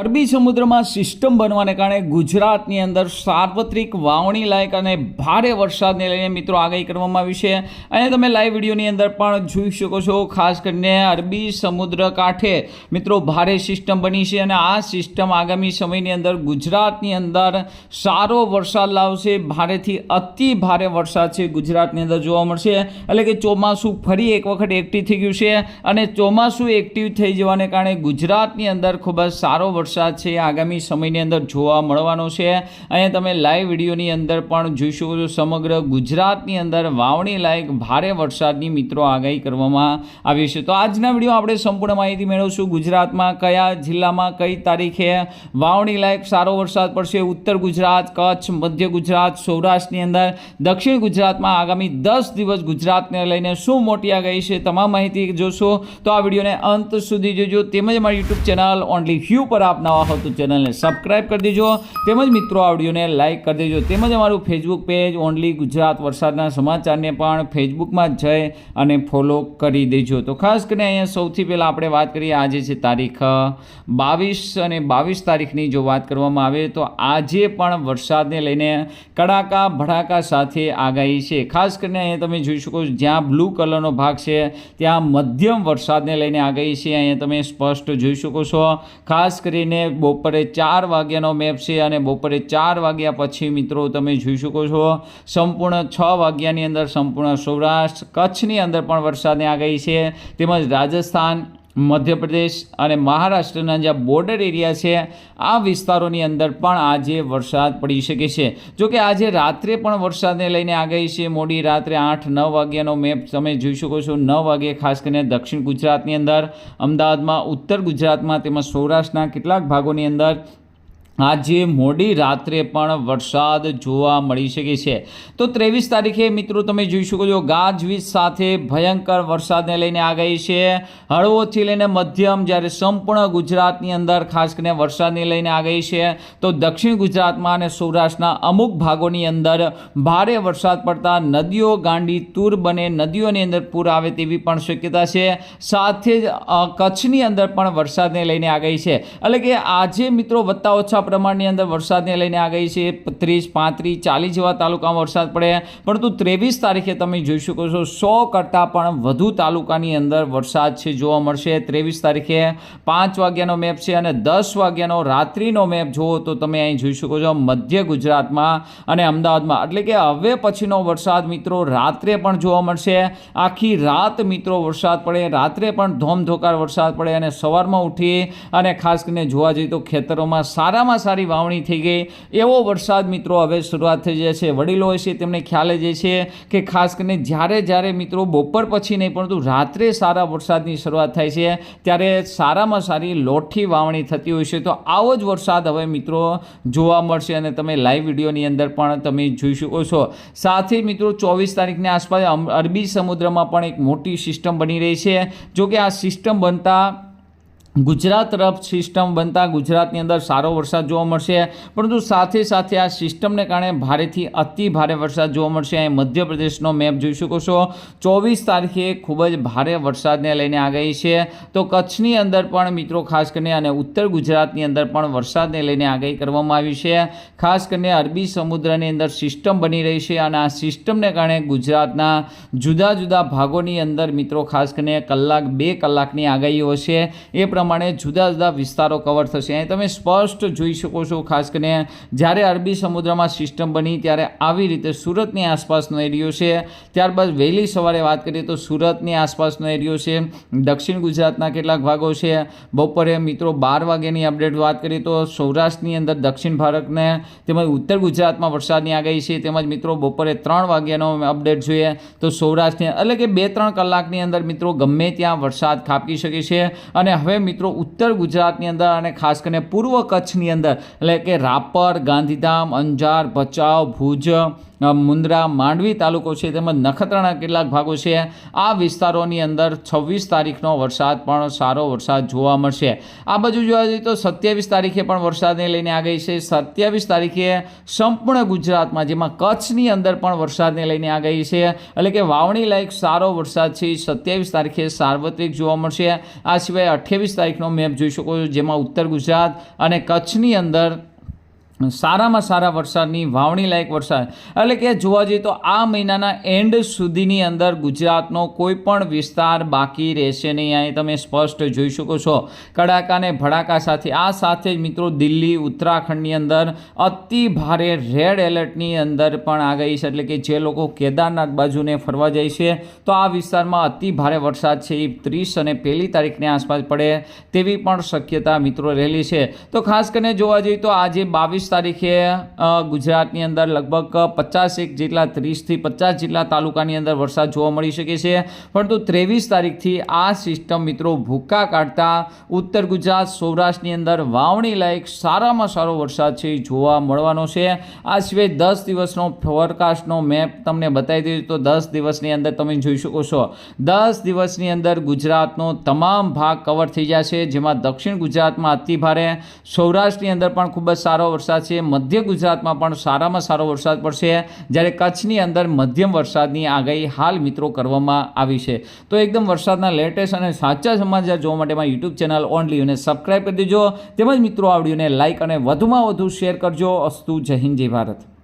અરબી સમુદ્રમાં સિસ્ટમ બનવાને કારણે ગુજરાતની અંદર સાર્વત્રિક વાવણી લાયક અને ભારે વરસાદને લઈને મિત્રો આગાહી કરવામાં આવી છે. અને તમે લાઈવ વિડીયોની અંદર પણ જોઈ શકો છો, ખાસ કરીને અરબી સમુદ્ર કાંઠે મિત્રો ભારે સિસ્ટમ બની છે અને આ સિસ્ટમ આગામી સમયની અંદર ગુજરાતની અંદર સારો વરસાદ લાવશે, ભારેથી અતિ ભારે વરસાદ છે ગુજરાતની અંદર જોવા મળશે. એટલે કે ચોમાસું ફરી એક વખત એક્ટિવ થઈ ગયું છે અને ચોમાસું એક્ટિવ થઈ જવાને કારણે ગુજરાતની અંદર ખૂબ જ સારો વરસાદ છે આગામી સમયની અંદર જોવા મળવાનો છે. અહીંયા તમે લાઈવ વિડીયોની અંદર પણ જોઈ શકો છો સમગ્ર ગુજરાતની અંદર વાવણી લાયક ભારે વરસાદની મિત્રો આગાહી કરવામાં આવી છે. તો આજના વીડિયો આપણે સંપૂર્ણ માહિતી મેળવશું. ગુજરાતમાં કયા જિલ્લામાં કઈ તારીખે વાવણી લાયક સારો વરસાદ પડશે? ઉત્તર ગુજરાત, કચ્છ, મધ્ય ગુજરાત, સૌરાષ્ટ્રની અંદર, દક્ષિણ ગુજરાતમાં આગામી દસ દિવસ ગુજરાતને લઈને શું મોટી આગાહી છે તમામ માહિતી જોશો. તો આ વિડીયોને અંત સુધી જોજો. તેમજ મારી યુટ્યુબ ચેનલ ઓનલી હ્યુ પર આપ નવા હો તો ચેનલને સબસ્ક્રાઇબ કરી દેજો. તેમજ મિત્રો, આ લાઇક કરી દેજો. તેમજ અમારું ફેસબુક પેજ ઓનલી ગુજરાત વરસાદના સમાચારને પણ ફેસબુકમાં જઈ અને ફોલો કરી દેજો. તો ખાસ કરીને અહીંયા સૌથી પહેલાં આપણે વાત કરીએ, આજે છે તારીખ બાવીસ અને બાવીસ તારીખની જો વાત કરવામાં આવે તો આજે પણ વરસાદને લઈને કડાકા ભડાકા સાથે આગાહી છે. ખાસ કરીને અહીંયા તમે જોઈ શકો છો, જ્યાં બ્લુ કલરનો ભાગ છે, ત્યાં મધ્યમ વરસાદને લઈને આગાહી છે. અહીંયા તમે સ્પષ્ટ જોઈ શકો છો. ખાસ કરીને બપોરે ચાર વાગ્યાનો મેપ છે અને બપોરે ચાર વાગ્યા પછી મિત્રો તમે જોઈ શકો છો સંપૂર્ણ છ વાગ્યાની અંદર સંપૂર્ણ સૌરાષ્ટ્ર, કચ્છની અંદર પણ વરસાદની આગાહી છે. તેમજ રાજસ્થાન મધ્યપ્રદેશ અને મહારાષ્ટ્રના જે બોર્ડર એરિયા છે, આ વિસ્તારોની અંદર પણ આજે વરસાદ પડી શકે છે. જો કે આજે રાત્રે પણ વરસાદને લઈને આગાહી છે. મોડી રાત્રે આઠ નવ વાગ્યાનો મેપ તમે જોઈ શકો છો. નવ વાગે ખાસ કરીને દક્ષિણ ગુજરાતની અંદર, અમદાવાદમાં, ઉત્તર ગુજરાતમાં તેમજ સૌરાષ્ટ્રના કેટલાક ભાગોની અંદર આજે મોડી રાત્રે પણ વરસાદ જોવા મળી શકે છે. તો ત્રેવીસ તારીખે મિત્રો તમે જોઈ શકો છો, ગાજવીજ સાથે ભયંકર વરસાદને લઈને આગાહી છે. હળવોથી લઈને મધ્યમ, જ્યારે સંપૂર્ણ ગુજરાતની અંદર ખાસ કરીને વરસાદને લઈને આગાહી છે, તો દક્ષિણ ગુજરાતમાં અને સૌરાષ્ટ્રના અમુક ભાગોની અંદર ભારે વરસાદ પડતા નદીઓ ગાંડી તૂર બને, નદીઓની અંદર પૂર આવે તેવી પણ શક્યતા છે. સાથે જ કચ્છની અંદર પણ વરસાદને લઈને આગાહી છે. એટલે કે આજે મિત્રો વત્તા ઓછા પ્રમાણની અંદર વરસાદને લઈને આગાહી છે. ત્રીસ, પાંત્રીસ, ચાલીસ જેવા તાલુકામાં વરસાદ પડે પરંતુ ત્રેવીસ તારીખે તમે જોઈ શકો છો, સો કરતાં પણ વધુ તાલુકાની અંદર વરસાદ છે જોવા મળશે. ત્રેવીસ તારીખે પાંચ વાગ્યાનો મેપ છે અને દસ વાગ્યાનો રાત્રિનો મેપ જુઓ તો તમે અહીં જોઈ શકો છો મધ્ય ગુજરાતમાં અને અમદાવાદમાં. એટલે કે હવે પછીનો વરસાદ મિત્રો રાત્રે પણ જોવા મળશે. આખી રાત મિત્રો વરસાદ પડે, રાત્રે પણ ધોમધોકાર વરસાદ પડે અને સવારમાં ઉઠી અને ખાસ કરીને જોવા જઈએ તો ખેતરોમાં સારામાં સારી વાવણી થઈ ગઈ. એવો વરસાદ મિત્રો હવે શરૂઆત થઈ જાય છે. વડીલો હોય છે તેમને ખ્યાલ જ છે કે ખાસ કરીને જ્યારે જ્યારે મિત્રો બપોર પછી નહીં, પરંતુ રાત્રે સારા વરસાદની શરૂઆત થાય છે, ત્યારે સારામાં સારી લોઠી વાવણી થતી હોય છે. તો આવો જ વરસાદ હવે મિત્રો જોવા મળશે અને તમે લાઈવ વિડીયોની અંદર પણ તમે જોઈ શકો છો. સાથે મિત્રો ચોવીસ તારીખની આસપાસ અરબી સમુદ્રમાં પણ એક મોટી સિસ્ટમ બની રહી છે. જો કે આ સિસ્ટમ બનતા ગુજરાત તરફ સિસ્ટમ બનતા ગુજરાતની અંદર સારો વરસાદ જોવા મળશે. પરંતુ સાથે સાથે આ સિસ્ટમને કારણે ભારેથી અતિ ભારે વરસાદ જોવા મળશે. અહીં મધ્યપ્રદેશનો મેપ જોઈ શકો છો. ચોવીસ તારીખે ખૂબ જ ભારે વરસાદને લઈને આગાહી છે. તો કચ્છની અંદર પણ મિત્રો ખાસ કરીને અને ઉત્તર ગુજરાતની અંદર પણ વરસાદને લઈને આગાહી કરવામાં આવી છે. ખાસ કરીને અરબી સમુદ્રની અંદર સિસ્ટમ બની રહી છે અને આ સિસ્ટમને કારણે ગુજરાતના જુદા જુદા ભાગોની અંદર મિત્રો ખાસ કરીને કલાક બે કલાકની આગાહીઓ છે એ પ્રમાણે જુદા જુદા વિસ્તારો કવર થશે. અહીં તમે સ્પષ્ટ જોઈ શકો છો, ખાસ કરીને જ્યારે અરબી સમુદ્રમાં સિસ્ટમ બની, ત્યારે આવી રીતે સુરતની આસપાસનો એરિયો છે. ત્યારબાદ વહેલી સવારે વાત કરીએ તો સુરતની આસપાસનો એરિયો છે. દક્ષિણ ગુજરાતના કેટલાક ભાગો છે. બપોરે મિત્રો બાર વાગ્યાની અપડેટ વાત કરીએ તો સૌરાષ્ટ્રની અંદર દક્ષિણ ભારતને તેમજ ઉત્તર ગુજરાતમાં વરસાદની આગાહી છે. તેમજ મિત્રો બપોરે ત્રણ વાગ્યાનો અપડેટ જોઈએ તો સૌરાષ્ટ્રની, એટલે કે બે ત્રણ કલાકની અંદર મિત્રો ગમે ત્યાં વરસાદ ખાબકી શકે છે. અને હવે મિત્રો ઉત્તર ગુજરાતની અંદર અને ખાસ કરીને પૂર્વ કચ્છની અંદર, એટલે કે રાપર, ગાંધીધામ, અંજાર, ભચાઉ, ભુજ મુન્દ્રા, માંડવી તાલુકો છે, તેમજ નખત્રાણા કેટલાક ભાગો છે. આ વિસ્તારોની અંદર છવ્વીસ તારીખનો વરસાદ પણ સારો વરસાદ જોવા મળશે. આ બાજુ જોવા જઈએ તો સત્યાવીસ તારીખે પણ વરસાદને લઈને આગળ છે. સત્યાવીસ તારીખે સંપૂર્ણ ગુજરાતમાં, જેમાં કચ્છની અંદર પણ વરસાદને લઈને આગળ છે. એટલે કે વાવણી લાયક સારો વરસાદ છે. સત્યાવીસ તારીખે સાર્વત્રિક જોવા મળશે. આ સિવાય અઠ્યાવીસ તારીખે તારીખનો મેપ જોઈ શકો છો જેમાં ઉત્તર ગુજરાત અને કચ્છની અંદર સારામાં સારા વરસાદની વાવણી લાયક વરસાદ. એટલે કે જોવા જઈએ તો આ મહિનાના એન્ડ સુધીની અંદર ગુજરાતનો કોઈ પણ વિસ્તાર બાકી રહેશે નહીં. અહીં તમે સ્પષ્ટ જોઈ શકો છો. કડાકાને ભડાકા સાથે, આ સાથે જ મિત્રો દિલ્હી, ઉત્તરાખંડની અંદર અતિ ભારે રેડ એલર્ટની અંદર પણ આ ગઈ છે. એટલે કે જે લોકો કેદારનાથ બાજુને ફરવા જાય છે, તો આ વિસ્તારમાં અતિ ભારે વરસાદ છે. એ ત્રીસ અને પહેલી તારીખની આસપાસ પડે તેવી પણ શક્યતા મિત્રો રહેલી છે. તો ખાસ કરીને જોવા જઈએ તો આજે બાવીસ તારીખે ગુજરાતની અંદર લગભગ પચાસેક જેટલા, ત્રીસથી પચાસ જેટલા તાલુકાની અંદર વરસાદ જોવા મળી શકે છે. પરંતુ ત્રેવીસ તારીખથી આ સિસ્ટમ મિત્રો ભૂક્કા કાઢતા ઉત્તર ગુજરાત, સૌરાષ્ટ્રની અંદર વાવણી લાયક સારામાં સારો વરસાદ છે જોવા મળવાનો છે. આ સિવાય દસ દિવસનો ફોરકાસ્ટનો મેપ તમને બતાવી દીધું તો દસ દિવસની અંદર તમે જોઈ શકો છો. દસ દિવસની અંદર ગુજરાતનો તમામ ભાગ કવર થઈ જશે, જેમાં દક્ષિણ ગુજરાતમાં અતિ ભારે, સૌરાષ્ટ્રની અંદર પણ ખૂબ જ સારો વરસાદ છે. મધ્ય ગુજરાતમાં પણ સારામાં સારો વરસાદ પડશે. જ્યારે કચ્છની અંદર મધ્યમ વરસાદની આગાહી હાલ મિત્રો કરવામાં આવી છે. તો એકદમ વરસાદના લેટેસ્ટ અને સાચા સમાચાર જોવા માટે મારી યુટ્યુબ ચેનલ ઓનલી અને સબસ્ક્રાઈબ કરી દેજો. તેમજ મિત્રો આ વિડીયોને લાઇક અને વધુમાં વધુ શેર કરજો. અસ્તુ જય હિન્દ, જય ભારત.